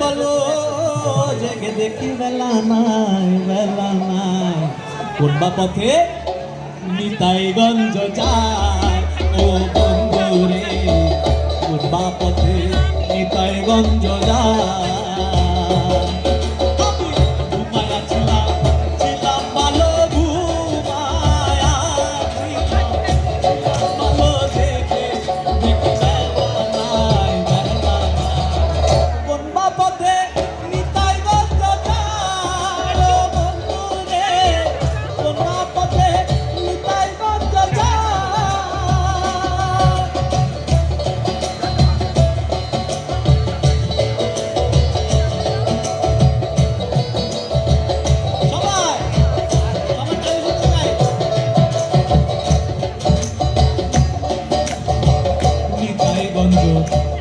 বলো জেগে দেখি বেলা নাই বেলা নাই। কোনবা পথে নিতাইগঞ্জ যায়? ও বন্ধু রে কোনবা পথে নিতাইগঞ্জ যায়?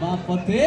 বা পথে